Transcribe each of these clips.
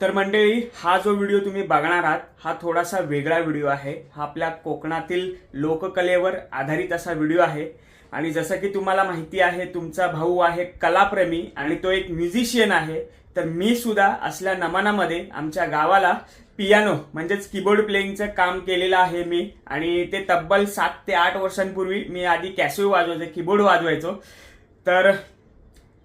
तर मंडळी हा जो व्हिडिओ तुम्ही बघणार आहात हा थोडासा वेगळा व्हिडिओ आहे. हा आपल्या कोकणातील लोककलेवर आधारित असा व्हिडिओ आहे. आणि जसं की तुम्हाला माहिती आहे तुमचा भाऊ आहे कलाप्रेमी आणि तो एक म्युझिशियन आहे. तर मी सुद्धा असल्या नमानामध्ये आमच्या गावाला पियानो म्हणजेच कीबोर्ड प्लेईंगचं काम केलेलं आहे मी. आणि ते तब्बल सात ते आठ वर्षांपूर्वी मी आधी कॅसिओ वाजवायचो कीबोर्ड वाजवायचो. तर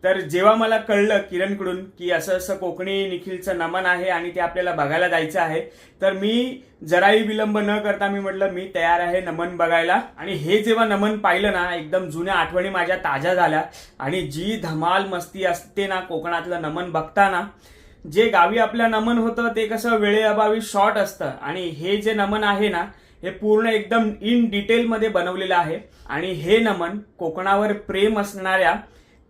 तर जेव्हा मला कळलं किरणकडून की असं असं कोकणी निखिलचं नमन आहे आणि ते आपल्याला बघायला जायचं आहे तर मी जराही विलंब न करता मी म्हटलं मी तयार आहे नमन बघायला. आणि हे जेव्हा नमन पाहिलं ना एकदम जुन्या आठवणी माझ्या ताज्या झाल्या. आणि जी धमाल मस्ती असते ना कोकणातलं नमन बघताना जे गावी आपल्या नमन होतं ते कसं वेळेअभावी शॉर्ट असतं. आणि हे जे नमन आहे ना हे पूर्ण एकदम इन डिटेलमध्ये बनवलेलं आहे. आणि हे नमन कोकणावर प्रेम असणाऱ्या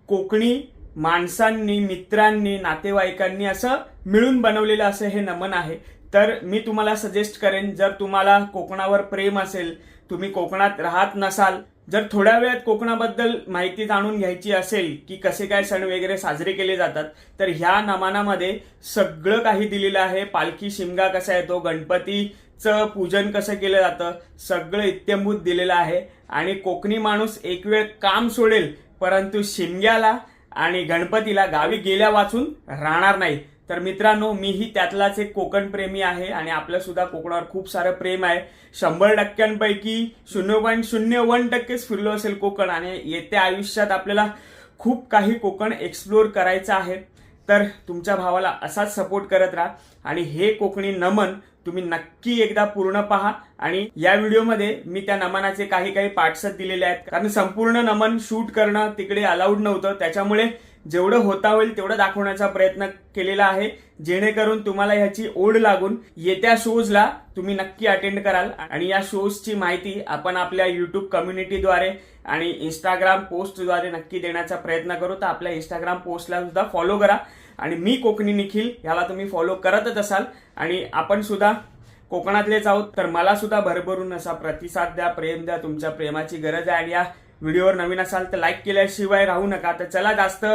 कोकणी माणसांनी मित्रांनी नातेवाईकांनी असं मिळून बनवलेलं असं हे नमन आहे. तर मी तुम्हाला सजेस्ट करेन जर तुम्हाला कोकणावर प्रेम असेल तुम्ही कोकणात राहत नसाल जर थोड्या वेळात कोकणाबद्दल माहिती जाणून घ्यायची असेल की कसे काय सण वगैरे साजरे केले जातात तर ह्या नमानामध्ये सगळं काही दिलेलं आहे. पालखी शिमगा कसा येतो गणपतीचं पूजन कसं केलं जातं सगळं इत्यंभूत दिलेलं आहे. आणि कोकणी माणूस एक वेळ काम सोडेल परंतु शिमग्याला आणि गणपतीला गावी गेल्या वाचून राहणार नाही. तर मित्रांनो मीही त्यातलाच एक कोकण प्रेमी आहे आणि आपलंसुद्धा कोकणावर खूप सारं प्रेम आहे. शंभर टक्क्यांपैकी शून्य पॉईंट शून्य वन टक्केच फिरलो असेल कोकण आणि येत्या आयुष्यात आपल्याला खूप काही कोकण एक्सप्लोअर करायचं आहे. तर तुमच्या भावाला असाच सपोर्ट करत राहा. आणि हे कोकणी नमन तुम्ही नक्की एकदा पूर्ण पहा. आणि या व्हिडिओमध्ये मी त्या नमनाचे काही काही पार्ट्स दिलेले आहेत. कारण संपूर्ण नमन शूट करणं तिकडे अलाउड नव्हतं. त्याच्यामुळे जेवढं होता होईल तेवढं दाखवण्याचा प्रयत्न केलेला आहे. जेणेकरून तुम्हाला ह्याची ओढ लागून येत्या शोजला तुम्ही नक्की अटेंड कराल. आणि या शोजची माहिती आपण आपल्या युट्यूब कम्युनिटीद्वारे आणि इंस्टाग्राम पोस्टद्वारे नक्की देण्याचा प्रयत्न करू. तर आपल्या इंस्टाग्राम पोस्टला सुद्धा फॉलो करा. आणि मी कोकणी निखिल ह्याला तुम्ही फॉलो करतच असाल. आणि आपण सुद्धा कोकणातलेच आहोत तर मला सुद्धा भरभरून असा प्रतिसाद द्या प्रेम द्या तुमच्या प्रेमाची गरज आहे. आणि या व्हिडिओवर नवीन असाल तर लाईक केल्याशिवाय राहू नका. तर चला जास्त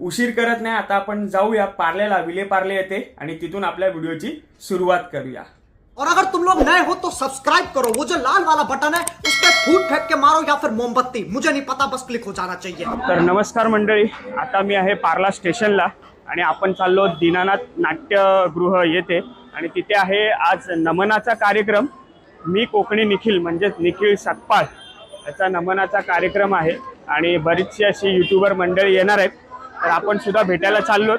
उशीर करत नाही. आता आपण जाऊया पार्लेला विले पार्ले येते आणि तिथून आपल्या व्हिडिओची सुरुवात करूया. और अगर तुम लोग नए हो तो सब्सक्राइब करो। वो जो लाल वाला बटन है उस पर फूट फेंक के मारो या फिर मोमबत्ती। मुझे नहीं पता बस क्लिक हो जाना चाहिए। तर नमस्कार मंडळी आता मी आहे पार्ला स्टेशनला. आणि आपण चाललो दीनानाथ नाट्यगृह येथे. आणि तिथे आहे आज नमनाचा कार्यक्रम. मी कोकणी निखिल म्हणजेच निखिल सतपाळ. याचा नमनाचा कार्यक्रम आहे. आणि बरीचशी अशी युट्यूबर मंडळी येणार आहेत. तर आपण सुद्धा भेटायला चाललो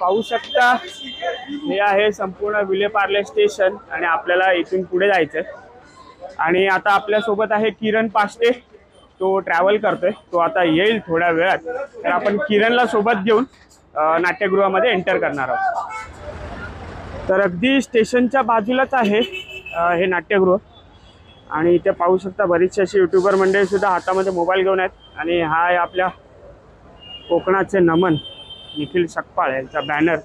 पाहू शकता हे आहे संपूर्ण विलेपार्ले स्टेशन आणि आपल्याला इथून पुढे जायचं आणि आता आपल्यासोबत आहे किरण पाष्टे तो ट्रॅव्हल करतोय. तो आता येईल थोड्या वेळात. तर आपण किरणला सोबत घेऊन नाट्यगृहामध्ये एंटर करणार आहोत. तर अगदी स्टेशनच्या बाजूलाच आहे हे नाट्यगृह. आणि इथे पाहू शकता बरीचशी अशी युट्यूबर मंडळीसुद्धा हातामध्ये मोबाईल घेऊन आहेत. आणि हा आहे आपल्या कोकणाचे नमन निखिल सकपाळ यांचा बॅनर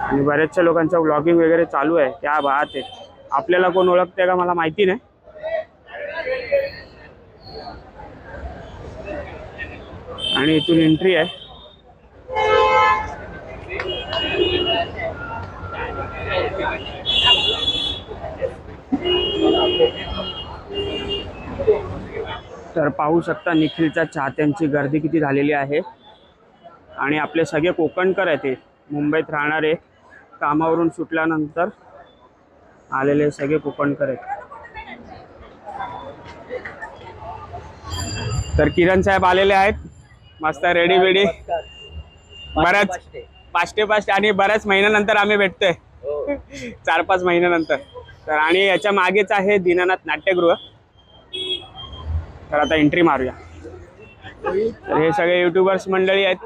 आणि बऱ्याचशा लोकांचं व्लॉगिंग वगैरे चालू आहे. त्या बात आहे. आपल्याला कोण ओळखते का मला माहिती नाही. आणि इथून एंट्री आहे. तर पाहू शकता निखिलच्या चाहत्यांची गर्दी किती झालेली आहे. आणि आपले सगळे कोकणकर आहेत ते. मुंबईत राहणारे कामावरून सुटल्यानंतर आलेले सगळे कोकणकर आहेत. तर किरण साहेब आलेले आहेत. मस्त रेडी बेडी बऱ्याच पाचटे पाचटे आणि बऱ्याच महिन्यानंतर आम्ही भेटतोय. चार पाच महिन्यानंतर. तर आणि याच्या मागेच आहे दीनानाथ नाट्यगृह. तर आता एंट्री मारूया. तर हे सगळे युट्यूबर्स मंडळी आहेत.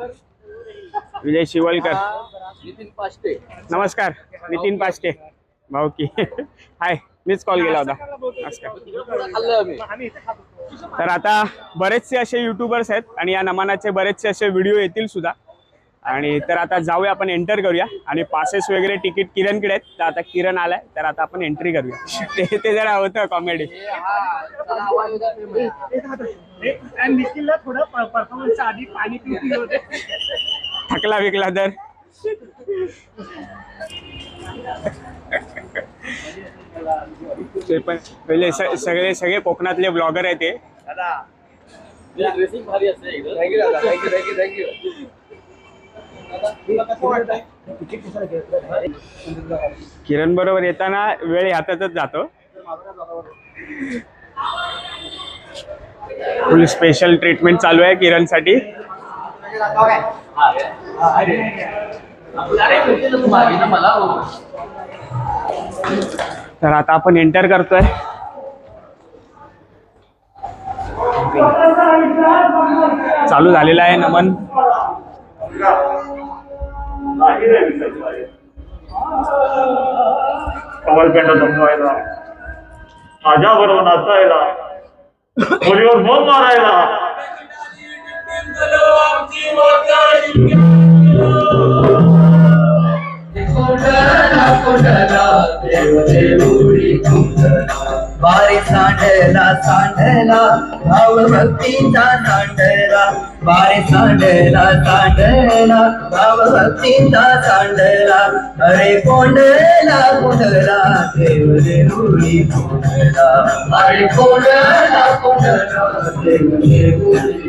विजय शिवलकर. नमस्कार. नितीन पाष्टे भाऊ की. हाय मीच कॉल केला होता. नमस्कार. तर आता बरेचसे असे युट्यूबर्स आहेत आणि या नमानाचे बरेचसे असे व्हिडिओ येतील सुद्धा. आणि तर आता जाऊया आपण एंटर करूया. आणि पासेस वगैरे तिकीट किरणकडे आहेत. तर आता किरण आलाय. तर आता आपण एंट्री करूया. ते ते जरा होतं कॉमेडी थकला विकला तर. ते पण पहिले स- सगळे सगळे कोकणातले ब्लॉगर आहे ते. ड्रेसिंग भारी असते एकदम थँक्यू दादा. थँक्यू थँक्यू थँक्यू किरण बरोबर येताना वेळ हातातच जातो. फुल स्पेशल ट्रीटमेंट चालू आहे किरणसाठी. तर आता आपण एंटर करतोय. चालू झालेला आहे नमन. कमलपेंड जमवायला माझ्या बरोबर नाचायला मुलीवर बोल मारायला. बारी सांडला सांडला भाव भक्तीचा सांडला. बारी सांडला सांडला भाव भक्तीचा सांडला. अरे कोंडला कोंडला देव देऊळी कोंडला अरे कोंडला कोंडला देव देऊळी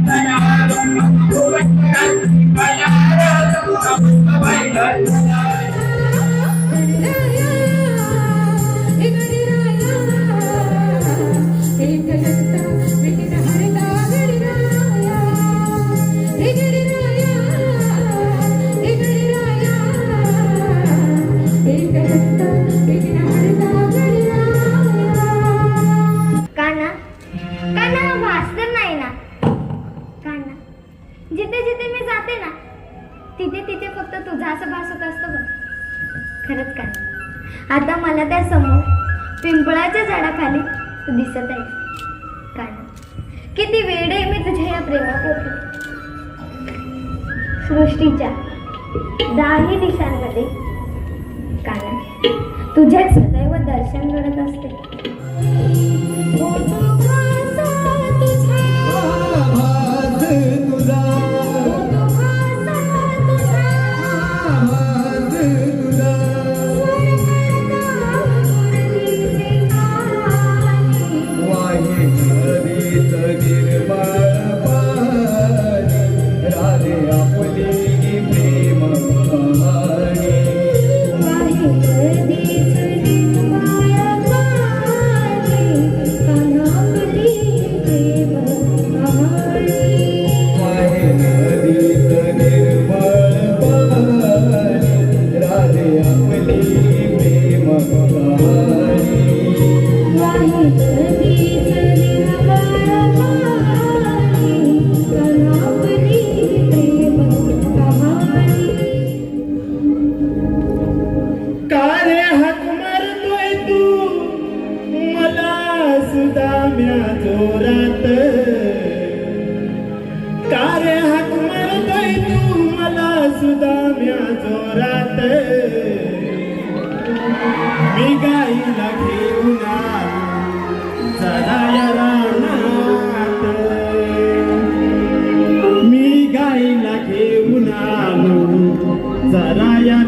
good. तिथे तिथे फक्त तुझा असं भास होत असतं बघ. खरंच काय आता मला त्या समोर पिंपळाच्या झाडाखाली तू दिसत आहे. कारण किती वेळ आहे मी तुझ्या या होते सृष्टीच्या दाही दिशांमध्ये कारण तुझ्याच सदैव दर्शन घडत असते. जरा या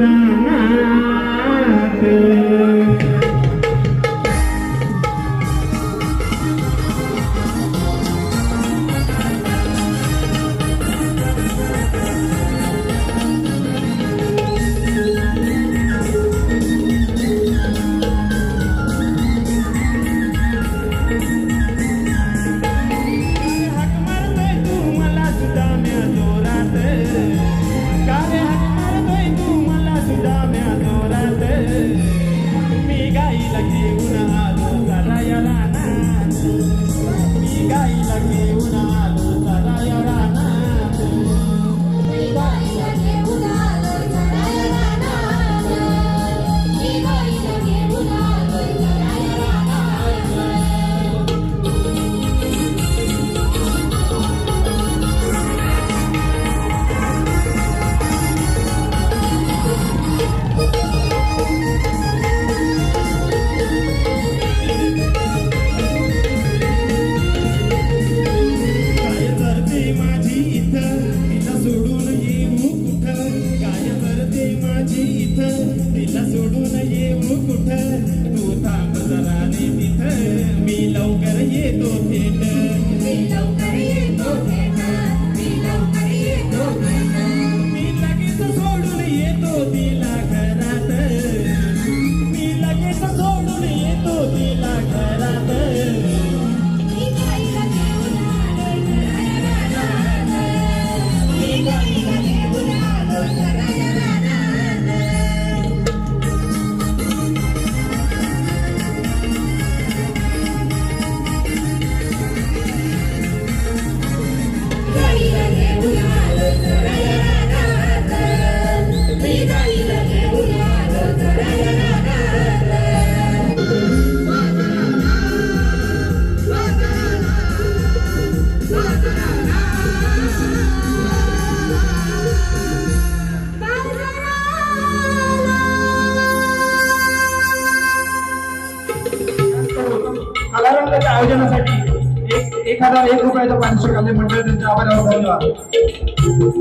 एक रुपयाचं पाचशे खाल्ले मंडळ त्यांच्या आभारावर धन्यवाद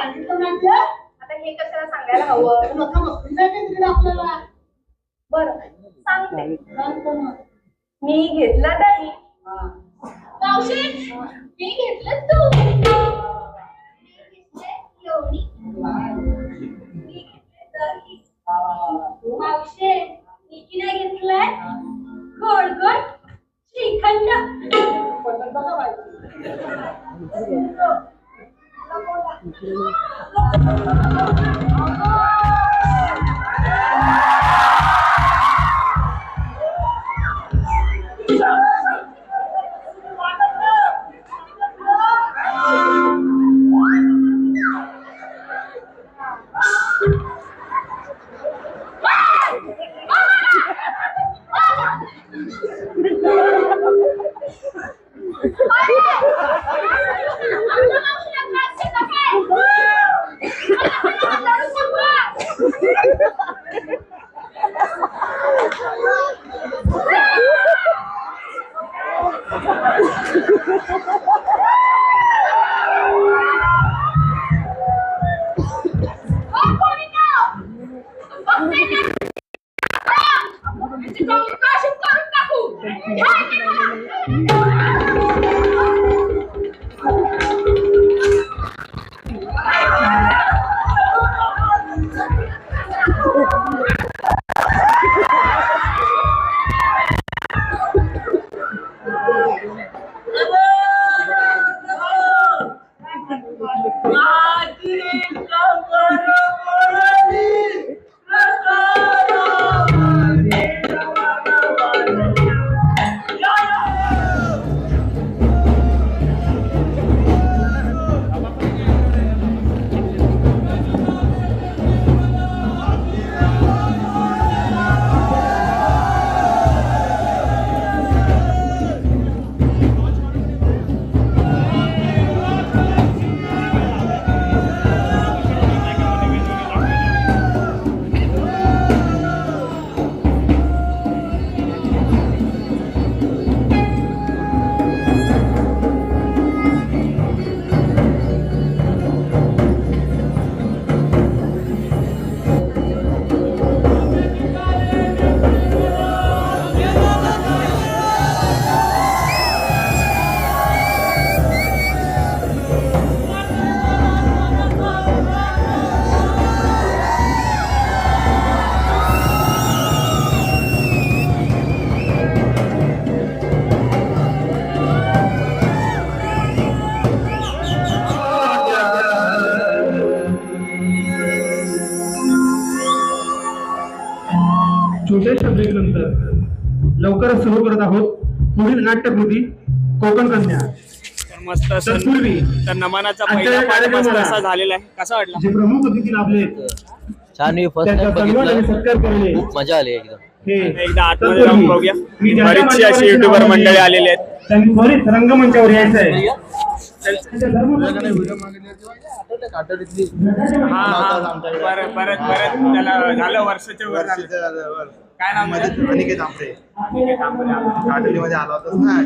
आता हे कशाला सांगायला हवं? बर सांगते. मी घेतलं मावशी मी घेतलं तू. एवढी. मी घेतलं मावशे निकीने घेतलंय? गोड गोड श्रीखंड. छोट्याशा पुढील नाट्यकृती कोकण कन्या. तर मस्त असं तत्पूर्वी तर नमनाचा आजच्या पहिला पाठ मस्त कार्यक्रमाला असा झालेला आहे. कसा वाटला? जे प्रमुख अतिथी लाभले. छान मी फर्स्ट त्यांचा टाइम सन्मान आणि बघितलं सत्कार करणे खूप मजा आली एकदम. हे एकदा आतमध्ये जाऊन तत्पूर्वी बघूया. मी ज्या ज्या बरीचशी अशी मान्यवरांची युट्यूबर मंडळी आलेली आहेत. त्यांनी त्वरित रंगमंचावर यायचं आहे. त्यांच्या धर्मपत्नी हा हा. परत परत परत त्याला झालं वर्षाच्या वर झालं. काय नाव म्हणजे अनिकेत आमचे काटोलीमध्ये आला होतास ना.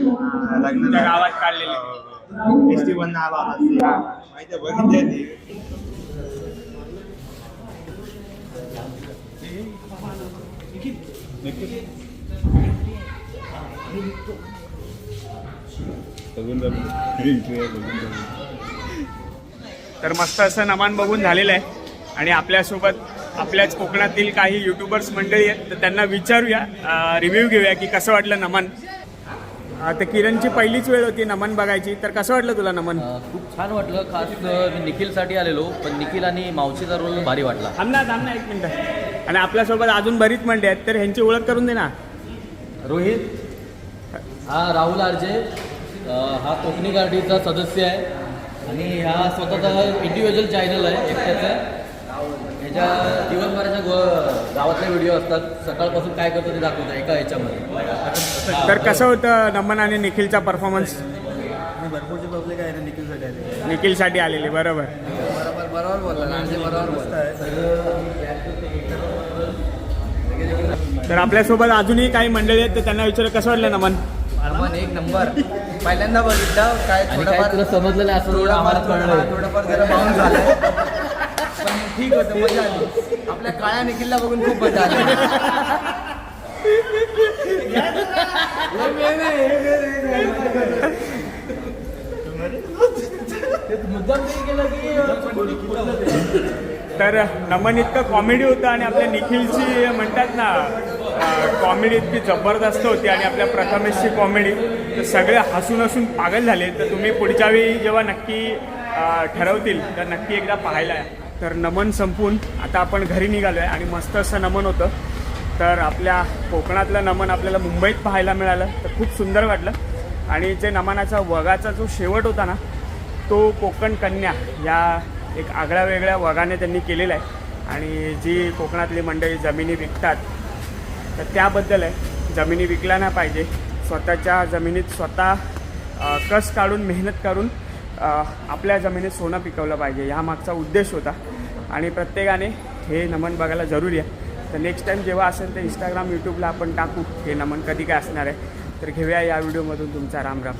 लग्नाला गावात काढलेले. एस टी बंद आला होता माहिती बघितली ती. तर मस्त असं नमान बघून झालेलं आहे. आणि आपल्यासोबत आपल्याच कोकणातील काही युट्यूबर्स मंडळी आहेत तर त्यांना विचारूया रिव्ह्यू घेऊया की कसं वाटलं नमन. तर किरणची पहिलीच वेळ होती नमन बघायची तर कसं वाटलं तुला नमन? खूप छान वाटलं. खास मी निखिलसाठी आलेलो पण निखिल आणि मावशीचा रोल भारी वाटला. थांब ना थांब ना एक मिनटं. आणि आपल्यासोबत अजून बरीच मंडळी आहेत तर ह्यांची ओळख करून दे ना. रोहित हा राहुल आरजे हा कोकणी गार्डीचा सदस्य आहे. आणि हा स्वतःचा इंडिव्हिज्युअल चॅनल आहे एकट्याचा. ह्याच्या दिवसभराच्या गो- गावातले व्हिडिओ असतात सकाळपासून काय करतो ते दाखवतो एका ह्याच्यामध्ये तर कसं होतं नमन आणि निखिलचा परफॉर्मन्स भरपूरची पब्लिक आहे ना निखिलसाठी आली निखिलसाठी आलेले बरोबर. बरोबर बरोबर बोलला बरोबर बोलला. तर आपल्यासोबत अजूनही काही मंडळी आहेत तर त्यांना विचार कसं वाटलं नमन? नमन एक नंबर. पहिल्यांदा बघितलं काय आणि काय तुला समजलेलं असं आम्हाला कळलं थोडंफार जरा बाउन्स झालं. पण ठीक होतं मजा आली. आपल्या काळ्या निखिलला बघून खूप मजा आली. तर नमन इतकं कॉमेडी होतं आणि आपल्या निखिलची म्हणतात ना कॉमेडी इतकी जबरदस्त होती आणि आपल्या प्रथमेशची कॉमेडी तर सगळे हसून हसून पागल झाले. तर तुम्ही पुढच्या वेळी जेव्हा नक्की ठरवतील तर नक्की एकदा पाहायला या. तर नमन संपून आता आपण घरी निघालो आहे आणि मस्त असं नमन होतं. तर आपल्या कोकणातलं नमन आपल्याला मुंबईत पाहायला मिळालं. तर खूप सुंदर वाटलं. आणि जे नमनाचा वगाचा जो शेवट होता ना तो कोकण कन्या या एक आगळ्या वेगळ्या वगाने त्यांनी केलेला आहे. आणि जी कोकणातली मंडळी जमिनी विकतात तर त्याबद्दल आहे. जमिनी विकल्या नाही पाहिजे. स्वतःच्या जमिनीत स्वतः कस काढून मेहनत करून आपल्या जमिनीत सोनं पिकवलं पाहिजे ह्या मागचा उद्देश होता. आणि प्रत्येकाने हे नमन बघायला जरुरी आहे. तर नेक्स्ट टाईम जेव्हा असेल तर इंस्टाग्राम यूट्यूबला आपण टाकू. हे नमन कधी काय असणार आहे? तर घेऊया या व्हिडिओमधून तुमचा राम राम